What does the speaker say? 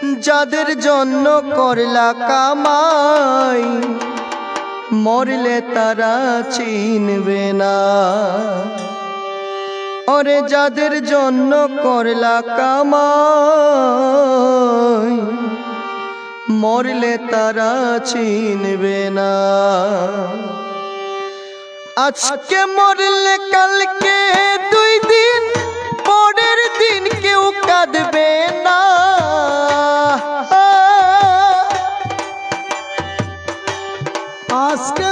যাদের জন্য করলা কামাই, মরলে তারা চিনবে না। ওরে যাদের জন্য করলা কামাই, মরলে তারা চিনবে না। আজকে মরলে কালকে আজকে